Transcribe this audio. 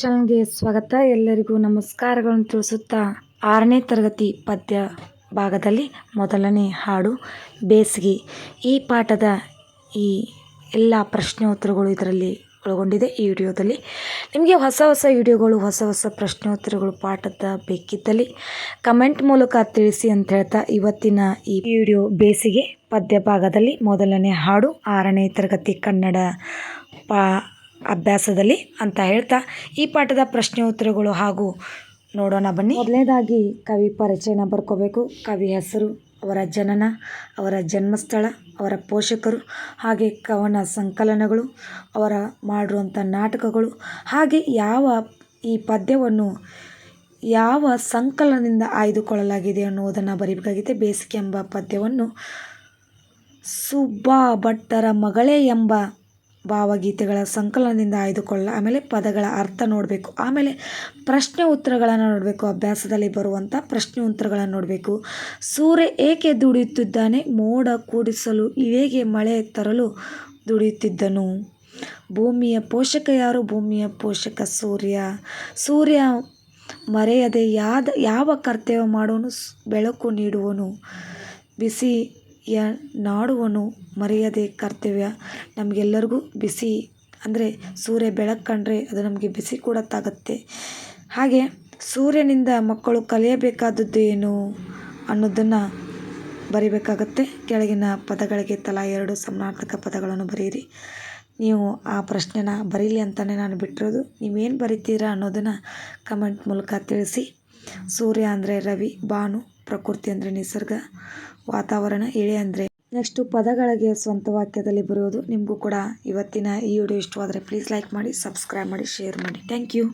ಚಾನಲ್ಗೆ ಸ್ವಾಗತ. ಎಲ್ಲರಿಗೂ ನಮಸ್ಕಾರಗಳನ್ನು ತಿಳಿಸುತ್ತಾ ಆರನೇ ತರಗತಿ ಪದ್ಯ ಭಾಗದಲ್ಲಿ ಮೊದಲನೇ ಹಾಡು, ಬೇಸಿಗೆ. ಈ ಪಾಠದ ಈ ಎಲ್ಲ ಪ್ರಶ್ನೆ ಉತ್ತರಗಳು ಇದರಲ್ಲಿ ಒಳಗೊಂಡಿದೆ ಈ ವಿಡಿಯೋದಲ್ಲಿ. ನಿಮಗೆ ಹೊಸ ಹೊಸ ವಿಡಿಯೋಗಳು, ಹೊಸ ಹೊಸ ಪ್ರಶ್ನೆ ಉತ್ತರಗಳು ಪಾಠದ ಬೇಕಿದ್ದಲ್ಲಿ ಕಮೆಂಟ್ ಮೂಲಕ ತಿಳಿಸಿ ಅಂತ ಹೇಳ್ತಾ ಇವತ್ತಿನ ಈ ವಿಡಿಯೋ ಬೇಸಿಗೆ ಪದ್ಯ ಭಾಗದಲ್ಲಿ ಮೊದಲನೇ ಹಾಡು, ಆರನೇ ತರಗತಿ ಕನ್ನಡ ಪಾ ಅಭ್ಯಾಸದಲ್ಲಿ ಅಂತ ಹೇಳ್ತಾ ಈ ಪಾಠದ ಪ್ರಶ್ನೆ ಉತ್ತರಗಳು ಹಾಗೂ ನೋಡೋಣ ಬನ್ನಿ. ಮೊದಲನೇದಾಗಿ ಕವಿ ಪರಿಚಯನ ಬರ್ಕೋಬೇಕು. ಕವಿ ಹೆಸರು, ಅವರ ಜನನ, ಅವರ ಜನ್ಮಸ್ಥಳ, ಅವರ ಪೋಷಕರು, ಹಾಗೆ ಕವನ ಸಂಕಲನಗಳು, ಅವರ ಮಾಡಿರುವಂಥ ನಾಟಕಗಳು, ಹಾಗೆ ಯಾವ ಈ ಪದ್ಯವನ್ನು ಯಾವ ಸಂಕಲನದಿಂದ ಆಯ್ದುಕೊಳ್ಳಲಾಗಿದೆ ಅನ್ನುವುದನ್ನು ಬರೀಬೇಕಾಗಿದೆ. ಬೇಸಿಗೆ ಎಂಬ ಪದ್ಯವನ್ನು ಸುಬ್ಬಾ ಭಟ್ಟರ ಮಗಳೇ ಎಂಬ ಭಾವಗೀತೆಗಳ ಸಂಕಲನದಿಂದ ಆಯ್ದುಕೊಳ್ಳ, ಆಮೇಲೆ ಪದಗಳ ಅರ್ಥ ನೋಡಬೇಕು, ಆಮೇಲೆ ಪ್ರಶ್ನೆ ಉತ್ತರಗಳನ್ನು ನೋಡಬೇಕು, ಅಭ್ಯಾಸದಲ್ಲಿ ಬರುವಂಥ ಪ್ರಶ್ನೆ ಉತ್ತರಗಳನ್ನು ನೋಡಬೇಕು. ಸೂರ್ಯ ಏಕೆ ದುಡಿಯುತ್ತಿದ್ದಾನೆ? ಮೋಡ ಕೂಡಿಸಲು ಹೇಗೆ ಮಳೆ ತರಲು ದುಡಿಯುತ್ತಿದ್ದನು? ಭೂಮಿಯ ಪೋಷಕ ಯಾರು? ಭೂಮಿಯ ಪೋಷಕ ಸೂರ್ಯ. ಸೂರ್ಯ ಮರೆಯದೆ ಯಾದ, ಯಾವ ಕರ್ತವ್ಯ ಮಾಡುವನು? ಬೆಳಕು ನೀಡುವನು. ಬಿಸಿ ಯ ನಾಡುವನು ಮರೆಯದೆ ಕರ್ತವ್ಯ. ನಮಗೆಲ್ಲರಿಗೂ ಬಿಸಿ ಅಂದರೆ ಸೂರ್ಯ ಬೆಳಕು ಕಂಡ್ರೆ ಅದು ನಮಗೆ ಬಿಸಿ ಕೂಡ ಹಾಗೆ ಸೂರ್ಯನಿಂದ ಮಕ್ಕಳು ಕಲಿಯಬೇಕಾದದ್ದು ಏನು ಅನ್ನೋದನ್ನು ಬರಿಬೇಕಾಗತ್ತೆ. ಕೆಳಗಿನ ಪದಗಳಿಗೆ ತಲಾ ಎರಡು ಸಮಾನಾರ್ಥಕ ಪದಗಳನ್ನು ಬರೆಯಿರಿ. ನೀವು ಆ ಪ್ರಶ್ನೆನ ಬರೀಲಿ ಅಂತಲೇ ನಾನು ಬಿಟ್ಟಿರೋದು. ನೀವೇನು ಬರಿತೀರಾ ಅನ್ನೋದನ್ನು ಕಮೆಂಟ್ ಮೂಲಕ ತಿಳಿಸಿ. ಸೂರ್ಯ ಅಂದರೆ ರವಿ, ಭಾನು ಪ್ರಕೃತಿ ಅಂದರೆ ನಿಸರ್ಗ, ವಾತಾವರಣ ಇಳೆ ಅಂದರೆ. ನೆಕ್ಸ್ಟು ಪದಗಳಿಗೆ ಸ್ವಂತ ವಾಕ್ಯದಲ್ಲಿ ಬರೆಯೋದು ನಿಮಗೂ ಕೂಡ. ಇವತ್ತಿನ ಈ ವಿಡಿಯೋ ಇಷ್ಟವಾದರೆ ಪ್ಲೀಸ್ ಲೈಕ್ ಮಾಡಿ ಸಬ್ಸ್ಕ್ರೈಬ್ ಮಾಡಿ ಶೇರ್ ಮಾಡಿ. Thank you